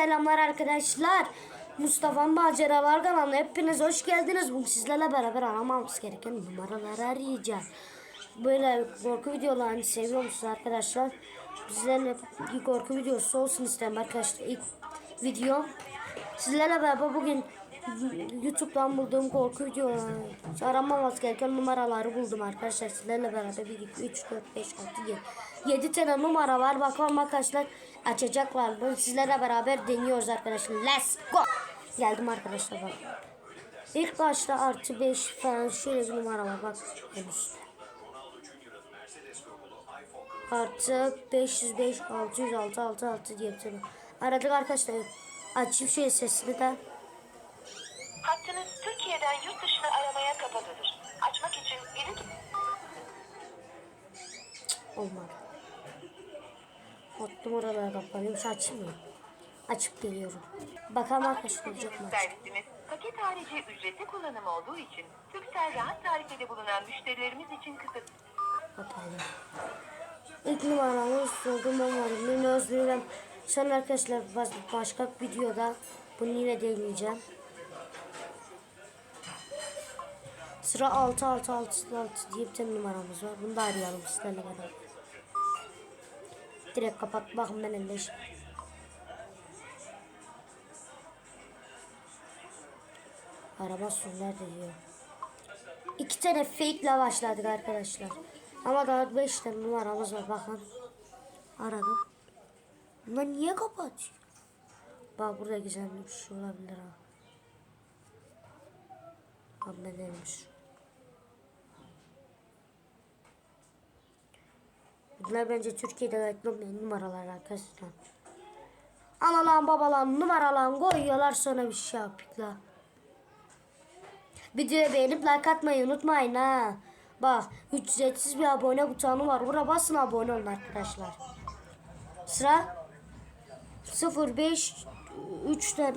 Selamlar arkadaşlar. Mustafa'nın Maceralar kanalına hepiniz hoş geldiniz. Bugün sizlerle beraber aramamız gereken numaraları arayacağız. Böyle korku videolarını seviyor musunuz arkadaşlar? Bizlerle bir korku videosu olsun istedim arkadaşlar. İlk video. Sizlerle beraber bugün YouTube'dan bulduğum korku videoları aramamız gereken numaraları buldum arkadaşlar. Sizlerle beraber 1, 2, 3, 4, 5, 6, 7. 7 tane numara var. Bakalım arkadaşlar açacaklar mı? Sizlerle beraber deniyoruz arkadaşlar. Let's go. Geldim arkadaşlar bak. İlk başta artı 5 falan şöyle bir numara var bak. en üstte. Artı 505 606 66 diye bir tane. Aradık arkadaşlar. Açayım şey sesini de. Hattınız Türkiye'den yurt dışına aramaya kapalıdır. Açmak için biri Olmadı. Hot numaralara kapanıyormuş açayım mı? Açıp geliyorum. Bakalım arkadaşlar olacak mı? servisimiz paket harici ücretli kullanım olduğu için Türksel rahat tarifede bulunan müşterilerimiz için kısa Bakalım. İlk numaramız sorduğum numaram. Benim özlüğüm. Sonra arkadaşlar baş- başka bir videoda bunu yine deneyeceğim. Sıra 6666 diye bir tane numaramız var. Bunu da arayalım sizlerle beraber. Direkt kapat. Bakın ben elleş. Araba sürüler diyor. İki tane fake ile başladık arkadaşlar. Ama daha beş tane numaramız var bakın. Aradım. Bunlar niye kapatıyor? Bak burada gizemli bir şey olabilir ha. Bak ne Bunlar bence Türkiye'de reklam numaralar arkadaşlar. Analan babalan numaralan koyuyorlar sonra bir şey yapıyorlar. Videoyu beğenip like atmayı unutmayın ha. Bak ücretsiz bir abone butonu var. Buraya basın abone olun arkadaşlar. Sıra 05 3 tane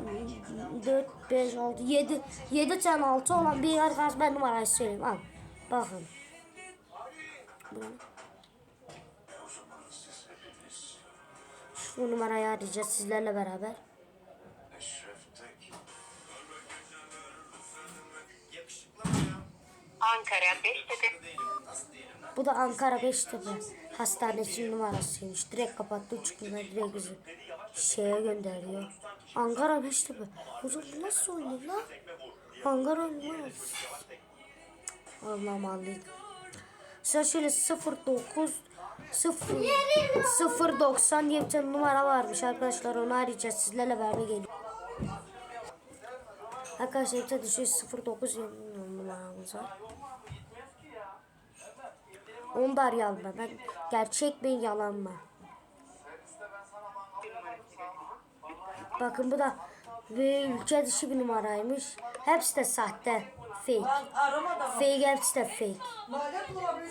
4 5 6 7 7 tane 6 olan bir arkadaş ben numarayı söyleyeyim. Al. Bakın. Bu numarayı arayacağız sizlerle beraber. Ankara Beştepe Bu da Ankara Beştepe Hastanesi numarasıymış. Direkt kapattı çıkıyor direkt bizi şeye gönderiyor. Ankara Beştepe. Hocam bu nasıl oynuyor lan? Ankara numarası. Allah'ım anlayın. Sıra şöyle 09 0 090 diye bir numara varmış arkadaşlar onu arayacağız sizlerle beraber geliyor. Arkadaşlar tane şöyle 09 diye bir numaramız var. Onu da arayalım ben. ben gerçek mi yalan mı? Bakın bu da ve ülke dışı bir numaraymış. Hepsi de sahte. Fake. Fake hepsi de fake.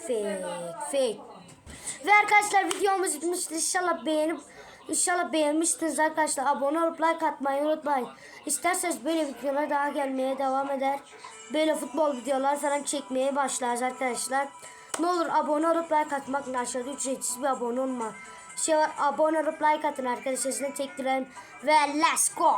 Fake. Fake. Ve arkadaşlar videomuz bitmiştir. İnşallah beğenip İnşallah beğenmişsiniz arkadaşlar. Abone olup like atmayı unutmayın. İsterseniz böyle videolar daha gelmeye devam eder. Böyle futbol videolar falan çekmeye başlarız arkadaşlar. Ne olur abone olup like atmak aşağıda ücretsiz bir abone olma. Şey var abone olup like atın arkadaşlar. Sizinle tek ve let's go.